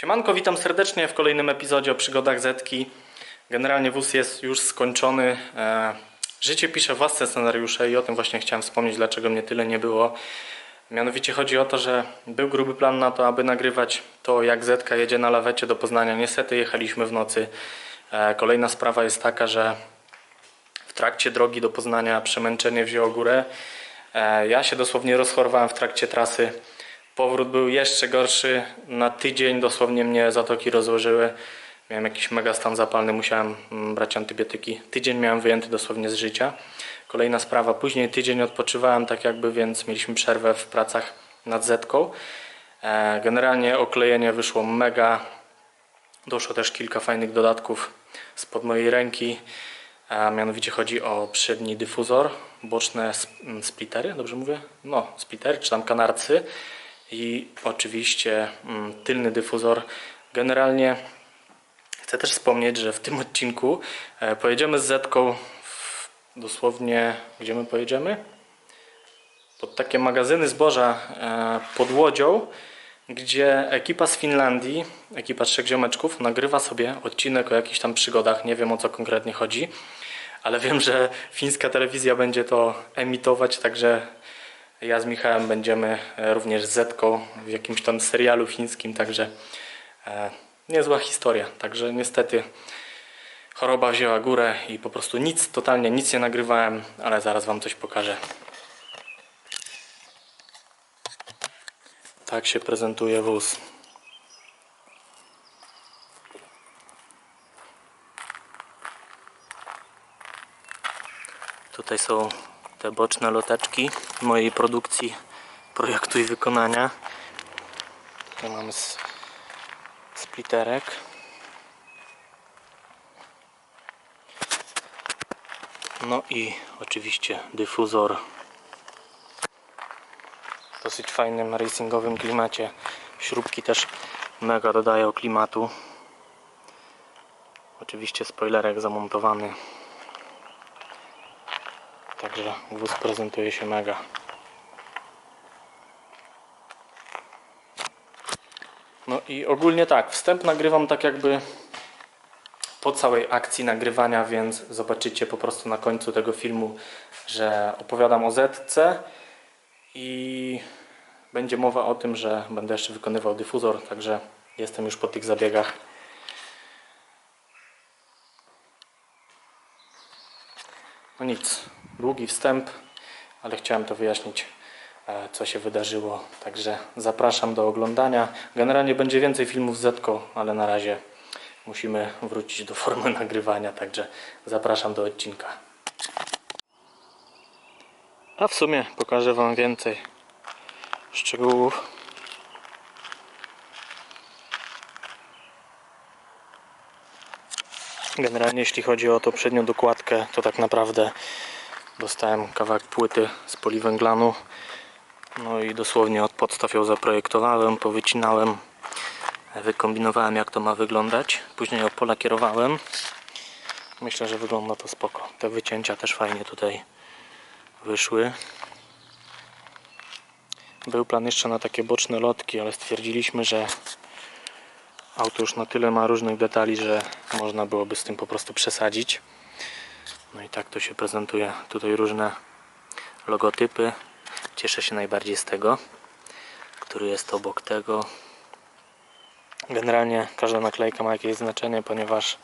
Siemanko, witam serdecznie w kolejnym epizodzie o przygodach Zetki. Generalnie wóz jest już skończony. E, Życie pisze własne scenariusze i o tym właśnie chciałem wspomnieć, dlaczego mnie tyle nie było. Mianowicie chodzi o to, że był gruby plan na to, aby nagrywać to, jak Zetka jedzie na lawecie do Poznania. Niestety jechaliśmy w nocy. E, Kolejna sprawa jest taka, że w trakcie drogi do Poznania przemęczenie wzięło górę. E, Ja się dosłownie rozchorowałem w trakcie trasy. Powrót był jeszcze gorszy. Na tydzień dosłownie mnie zatoki rozłożyły. Miałem jakiś mega stan zapalny, musiałem mm, brać antybiotyki. Tydzień miałem wyjęty dosłownie z życia. Kolejna sprawa, później tydzień odpoczywałem tak jakby, więc mieliśmy przerwę w pracach nad Zetką. E, Generalnie oklejenie wyszło mega. Doszło też kilka fajnych dodatków spod mojej ręki. A mianowicie chodzi o przedni dyfuzor, boczne sp- m, splittery, dobrze mówię? No, splittery, czy tam kanarcy i oczywiście mm, tylny dyfuzor. Generalnie chcę też wspomnieć, że w tym odcinku e, pojedziemy z Zetką dosłownie, gdzie my pojedziemy? Pod takie magazyny zboża e, pod Łodzią, gdzie ekipa z Finlandii, ekipa trzech ziomeczków nagrywa sobie odcinek o jakichś tam przygodach. Nie wiem o co konkretnie chodzi, ale wiem, że fińska telewizja będzie to emitować, także ja z Michałem będziemy e, również Zetką w jakimś tam serialu fińskim, także e, niezła historia. Także niestety choroba wzięła górę i po prostu nic, totalnie nic nie nagrywałem, ale zaraz Wam coś pokażę. Tak się prezentuje wóz. Tutaj są te boczne loteczki mojej produkcji projektu i wykonania. Tutaj mamy s- splitterek. No i oczywiście dyfuzor w dosyć fajnym racingowym klimacie. Śrubki też mega dodają klimatu. Oczywiście spoilerek zamontowany. Także wóz prezentuje się mega. No i ogólnie tak, wstęp nagrywam tak jakby po całej akcji nagrywania, więc zobaczycie po prostu na końcu tego filmu, że opowiadam o Zetce i będzie mowa o tym, że będę jeszcze wykonywał dyfuzor, także jestem już po tych zabiegach. No nic, długi wstęp, ale chciałem to wyjaśnić, e, co się wydarzyło. Także zapraszam do oglądania. Generalnie będzie więcej filmów z Zetko, ale na razie musimy wrócić do formy nagrywania, także zapraszam do odcinka. A w sumie pokażę Wam więcej szczegółów. Generalnie jeśli chodzi o tą przednią dokładkę, to tak naprawdę dostałem kawałek płyty z poliwęglanu. No i dosłownie od podstaw ją zaprojektowałem, powycinałem, wykombinowałem jak to ma wyglądać. Później ją polakierowałem. Myślę, że wygląda to spoko. Te wycięcia też fajnie tutaj wyszły. Był plan jeszcze na takie boczne lotki, ale stwierdziliśmy, że auto już na tyle ma różnych detali, że można byłoby z tym po prostu przesadzić. No i tak to się prezentuje. Tutaj różne logotypy. Cieszę się najbardziej z tego, który jest obok tego. Generalnie każda naklejka ma jakieś znaczenie, ponieważ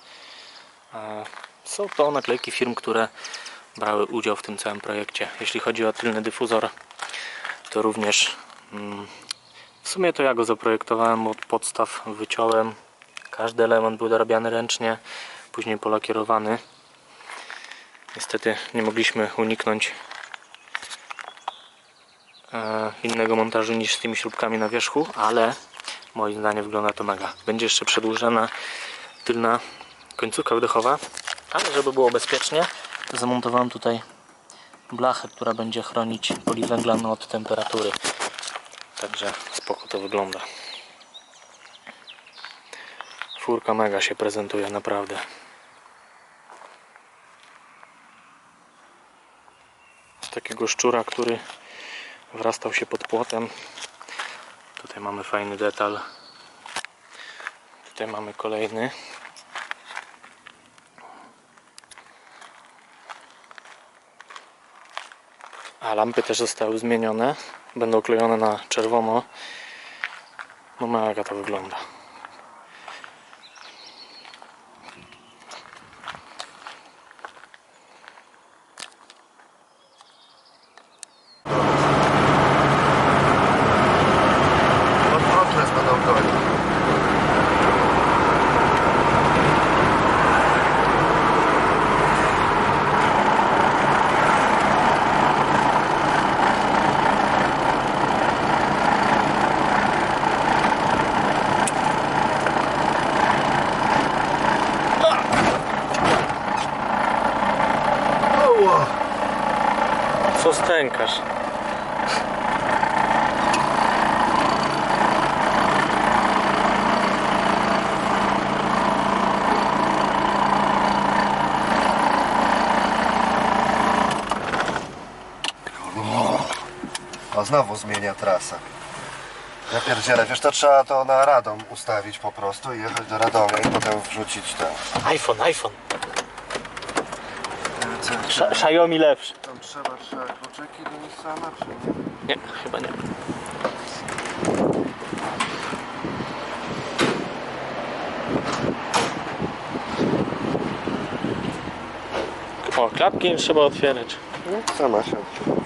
e, są to naklejki firm, które brały udział w tym całym projekcie. Jeśli chodzi o tylny dyfuzor, to również mm, w sumie to ja go zaprojektowałem od podstaw, wyciąłem. Każdy element był dorabiany ręcznie, później polakierowany. Niestety nie mogliśmy uniknąć e, innego montażu niż z tymi śrubkami na wierzchu, ale moim zdaniem wygląda to mega. Będzie jeszcze przedłużona tylna końcówka wydechowa, ale żeby było bezpiecznie, zamontowałem tutaj blachę, która będzie chronić poliwęglan od temperatury. Także spoko to wygląda. Furka mega się prezentuje, naprawdę. Takiego szczura, który wrastał się pod płotem. Tutaj mamy fajny detal. Tutaj mamy kolejny. A lampy też zostały zmienione. Będą klejone na czerwono. No mega to wygląda. Od okres będą gonić. Oło! Co stękasz? O, znowu zmienia trasę. Ja pierdzielę, wiesz, to trzeba to na Radom ustawić po prostu i jechać do Radomia i potem wrzucić ten. iPhone, iPhone. Xa- Xiaomi lepszy. tam trzeba, trzeba kluczyki do Nissana, czy nie? Nie, chyba nie. O, klapki nie trzeba otwierać. No, sama się. Siinähän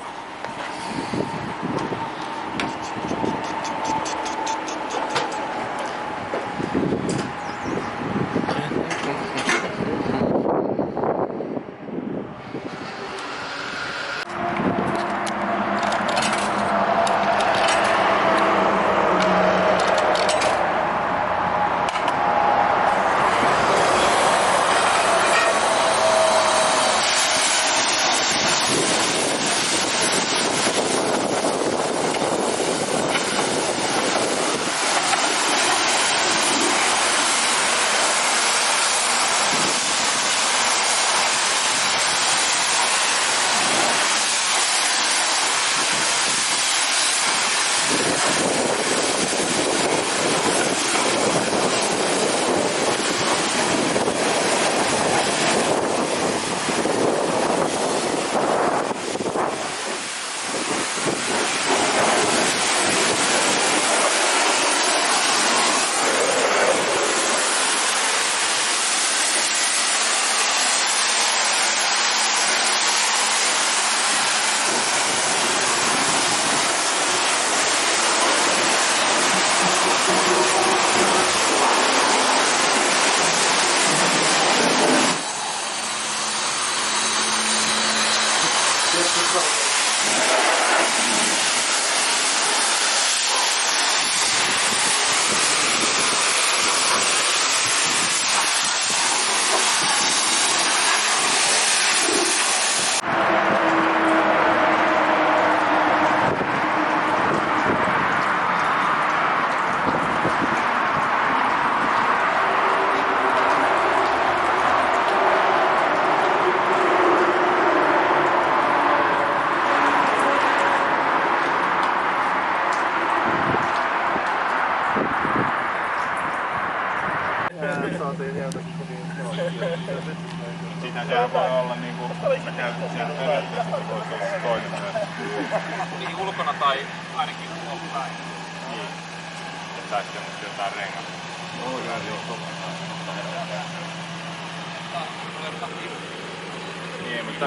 Niin, mutta.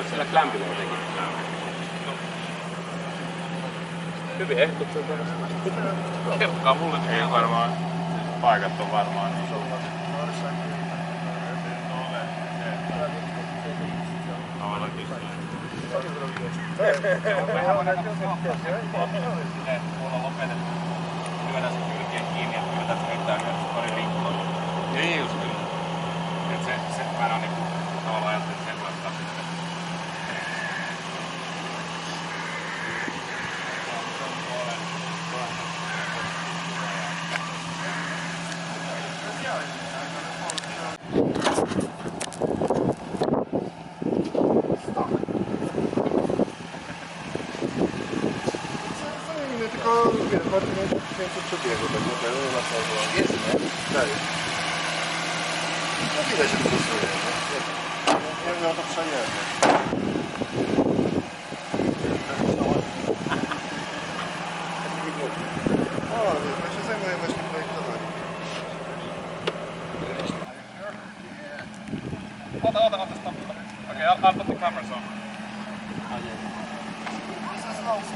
Hyvin mulle. Ei varmaan, paikat on varmaan niin. Mehän voidaan katsoa lopetettu. Lyödään se kylkeen kiinni ja pyydetään se yhtään. Niin just kyllä. Et se, se mä en ole niinku tavallaan ajattelin, house.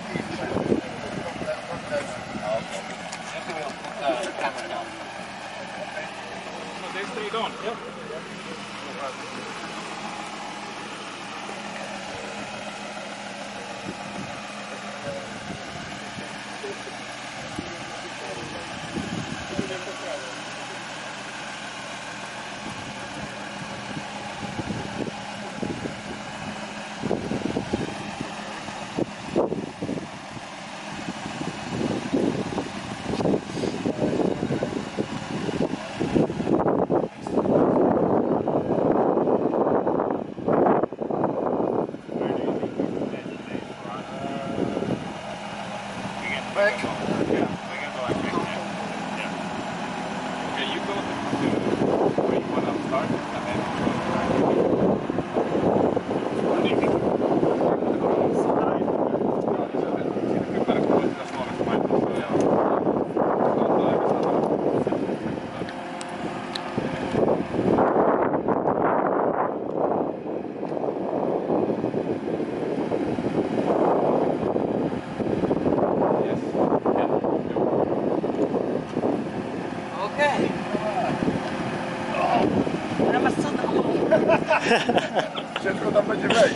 Ciężko tam będzie wejść.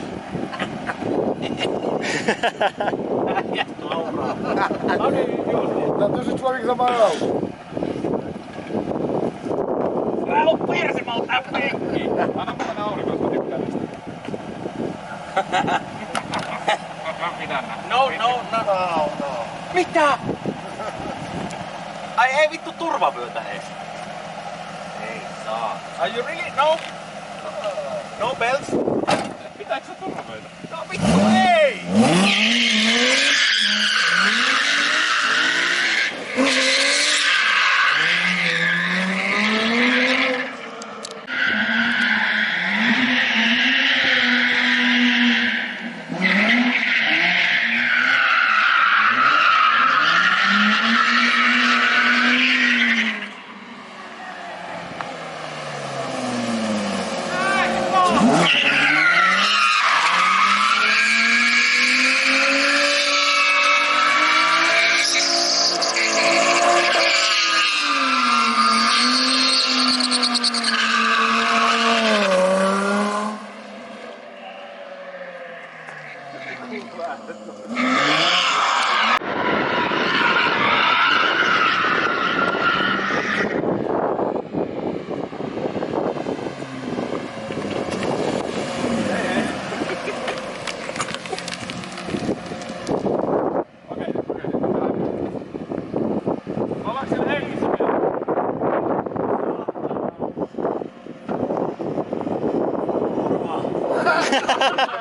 Za duży człowiek zamalał. Mä oon persemalta penkki! Anna mulla nauri, koska tykkään Mitä? No, no, no, no, no. Mitä? Ai ei vittu turvavyötä ees. Ei saa. Are you really? No. No bells. Pitääkö se turvavöitä? No vittu ei! Yeah.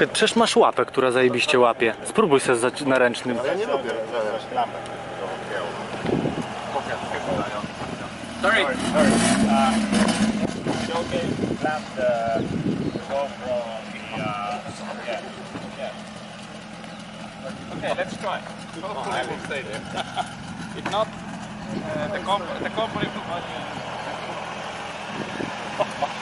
Chy- Przecież masz łapę, która zajebiście łapie. Spróbuj sobie zac- na ręcznym. Ja nie lubię Sorry. Sorry. Uh, okay, land the GoPro on the, uh, yeah, yeah. Okay, let's try. Hopefully we'll stay there. if not, uh, the, comp- the company will...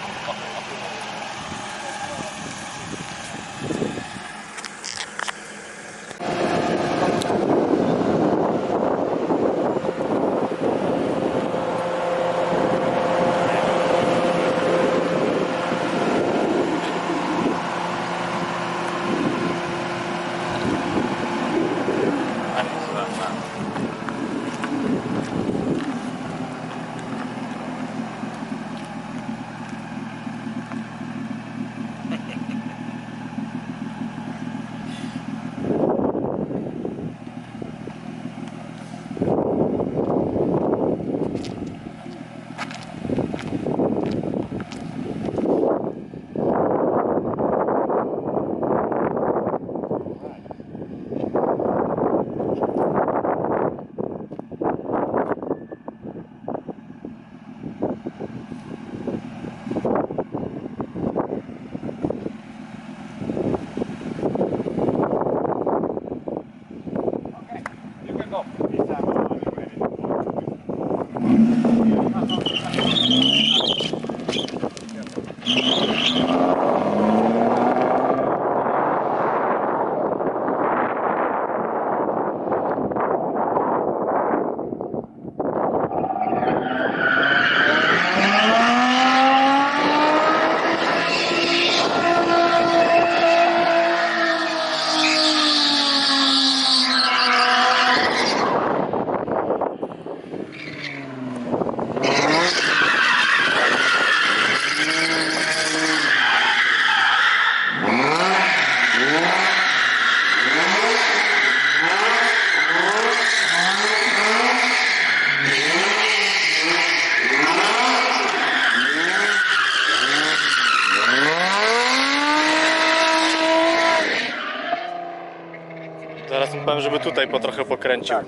powiem, żeby tutaj po trochę pokręcił. Tak,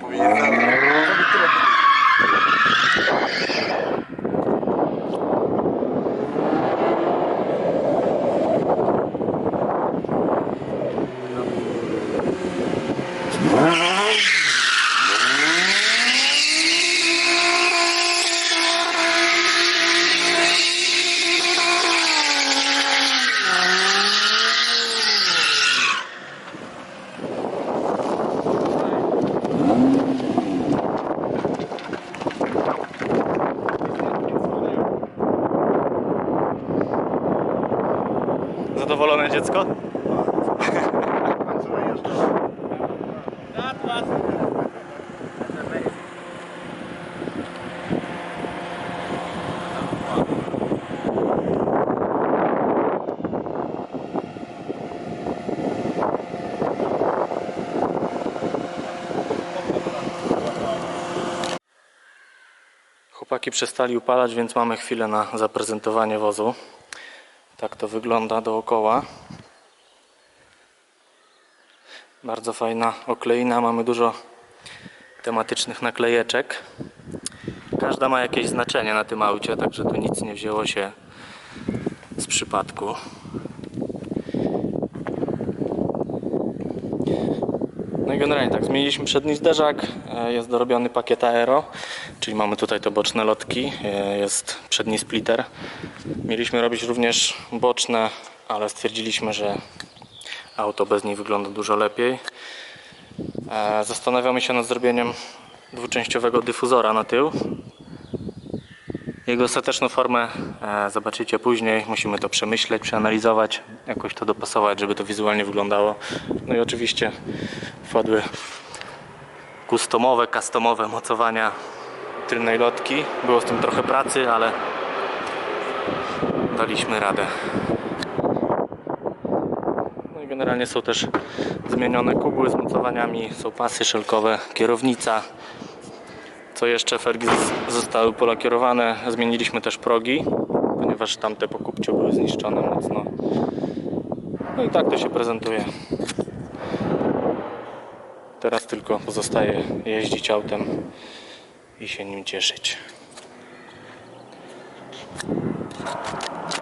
powinien, powinien Zadowolone dziecko? Chłopaki przestali upalać, więc mamy chwilę na zaprezentowanie wozu. Tak to wygląda dookoła. Bardzo fajna okleina, mamy dużo tematycznych naklejeczek. Każda ma jakieś znaczenie na tym aucie, także tu nic nie wzięło się z przypadku. No i generalnie tak, zmieniliśmy przedni zderzak, e, jest dorobiony pakiet aero, czyli mamy tutaj te boczne lotki, e, jest przedni splitter. Mieliśmy robić również boczne, ale stwierdziliśmy, że auto bez nich wygląda dużo lepiej. E, Zastanawiamy się nad zrobieniem dwuczęściowego dyfuzora na tył. Jego ostateczną formę e, zobaczycie później. Musimy to przemyśleć, przeanalizować, jakoś to dopasować, żeby to wizualnie wyglądało. No i oczywiście wpadły customowe, customowe mocowania tylnej lotki. Było z tym trochę pracy, ale daliśmy radę. No i generalnie są też zmienione kubły z mocowaniami, są pasy szelkowe, kierownica co jeszcze felgi zostały polakierowane. Zmieniliśmy też progi, ponieważ tamte po kupciu były zniszczone mocno. No i tak to się prezentuje. Teraz tylko pozostaje jeździć autem i się nim cieszyć.